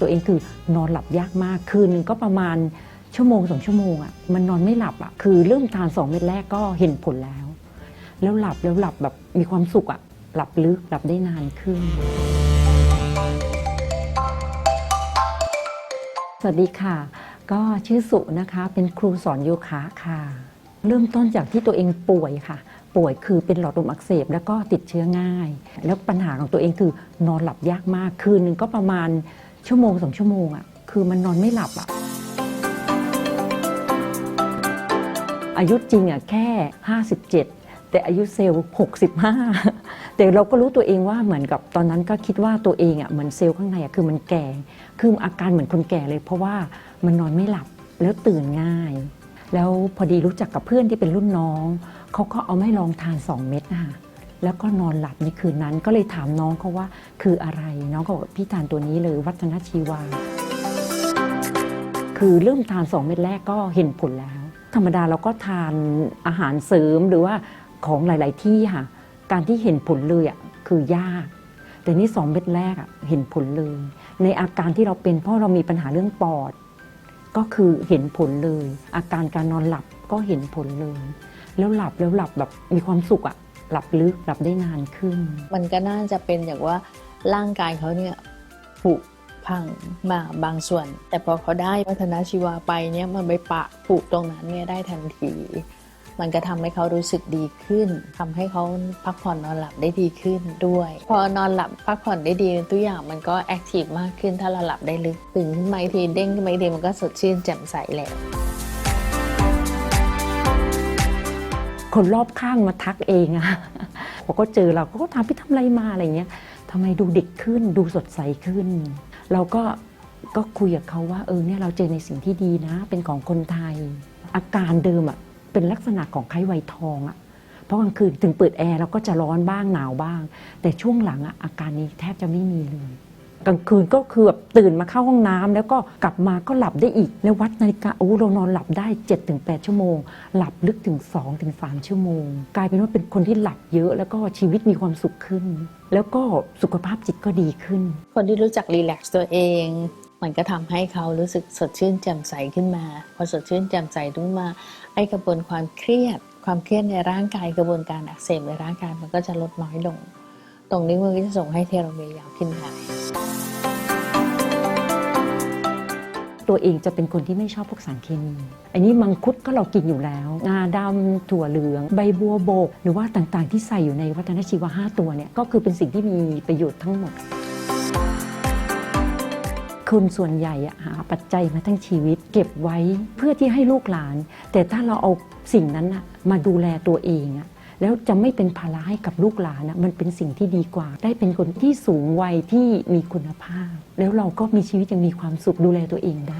ตัวเองคือนอนหลับยากมากคืนนึงก็ประมาณชั่วโมงสองชั่วโมงอะ่ะมันนอนไม่หลับอะ่ะคือเริ่มทานสองเม็ดแรกก็เห็นผลแล้ว แล้วหลับแล้วหลับแบบมีความสุขอะ่ะหลับลึกหลับได้นานขึ้น สวัสดีค่ะ ก็ชื่อสุนะคะ เป็นครูสอนโยคะค่ะ เริ่มต้นจากที่ตัวเองป่วยค่ะ ป่วยคือเป็นหลอดลมอักเสบแล้วก็ติดเชื้อง่าย แล้วปัญหาของตัวเองคือนอนหลับยากมากคืนนึงก็ประมาณ ชั่วโมงสองชั่วโมงอะ่ะคือมันนอนไม่หลับอะอายุจริงอะแค่ 57 แต่อายุเซลล์ 65 แต่เราก็รู้ตัวเองว่าเหมือนกับตอนนั้นก็คิดว่าตัวเองอะเหมือนเซลล์ข้างในอะคือมันแก่ คืออาการเหมือนคนแก่เลย เพราะว่ามันนอนไม่หลับแล้วตื่นง่าย แล้วพอดีรู้จักกับเพื่อนที่เป็นรุ่นน้อง เขาก็เอาไม่ลองทาน 2 เม็ดนะคะ แล้วก็นอนหลับในคืนนั้นก็เลยถามน้องเขาว่าคืออะไร น้องก็บอกพี่ทานตัวนี้เลยวัฒนชีวา คือเริ่มทาน2เม็ดแรกก็เห็นผลแล้ว ธรรมดาเราก็ทานอาหารเสริมหรือว่าของหลาย ๆ ที่ค่ะการที่เห็นผลเลยอะคือยาก แต่นี่สองเม็ดแรกอะเห็นผลเลย ในอาการที่เราเป็นเพราะเรามีปัญหาเรื่องปอด ก็คือเห็นผลเลย อาการการนอนหลับก็เห็นผลเลย แล้วหลับแล้วหลับแบบมีความสุขอะ หลับลึกหลับได้นานขึ้น มันก็น่าจะเป็นอย่างว่าร่างกายเขาเนี่ยผุพังมาบางส่วน แต่พอเขาได้วัฒนชีวาไปเนี่ยมันไปปะผุตรงนั้นเนี่ยได้ทันที มันก็ทำให้เขารู้สึกดีขึ้นทำให้เขาพักผ่อนนอนหลับได้ดีขึ้นด้วย พอนอนหลับพักผ่อนได้ดีทุกอย่างมันก็แอคทีฟมากขึ้นถ้าเราหลับได้ลึกตื่นขึ้นมาทีเด้งขึ้นมาอีกทีมันก็สดชื่นแจ่มใสแล้ว คนรอบข้างมาทักเองอะพอก็เจอเราก็ถามพี่ทำอะไรมาอะไรเงี้ยทำไมดูเด็กขึ้นดูสดใสขึ้น เราก็ก็คุยกับเขาว่าเออเนี่ยเราเจอในสิ่งที่ดีนะ เป็นของคนไทย อาการเดิมอะเป็นลักษณะของไข้หวัยทองอะเพราะกลางคืนถึงเปิดแอร์เราก็จะร้อนบ้างหนาวบ้าง แต่ช่วงหลังอะอาการนี้แทบจะไม่มีเลย กลางคืนก็คือแบบตื่นมาเข้าห้องน้ำแล้วก็กลับมาก็หลับได้อีก แล้ววัดนาฬิกาโอ้เรานอนหลับได้ 7-8 ชั่วโมง หลับลึกถึง 2-3 ชั่วโมง กลายเป็นว่าเป็นคนที่หลับเยอะ แล้วก็ชีวิตมีความสุขขึ้น แล้วก็สุขภาพจิตก็ดีขึ้น คนที่รู้จักรีแลกซ์ตัวเองมันก็ทำให้เขารู้สึกสดชื่นแจ่มใสขึ้นมา พอสดชื่นแจ่มใสขึ้นมา ไอ้กระบวนความเครียด ความเครียดในร่างกายกระบวนการอักเสบในร่างกายมันก็จะลดน้อยลง ตรงนี้มันก็จะส่งให้เทโลเมียร์ยาวขึ้นได้ ตัวเองจะเป็นคนที่ไม่ชอบพวกสารเคมี อันนี้มังคุดก็เรากินอยู่แล้วงาดำถั่วเหลือง ใบบัวโบก หรือว่าต่างๆ ที่ใส่อยู่ในวัฒนชีวะ5ตัวเนี่ยก็คือเป็นสิ่งที่มีประโยชน์ทั้งหมดคนส่วนใหญ่หาปัจจัยมาทั้งชีวิต เก็บไว้เพื่อที่ให้ลูกหลาน แต่ถ้าเราเอาสิ่งนั้นมาดูแลตัวเองอะ แล้วจะไม่เป็นภาระให้กับลูกหลานนะมันเป็นสิ่งที่ดีกว่า ได้เป็นคนที่สูงวัยที่มีคุณภาพ แล้วเราก็มีชีวิตยังมีความสุขดูแลตัวเองได้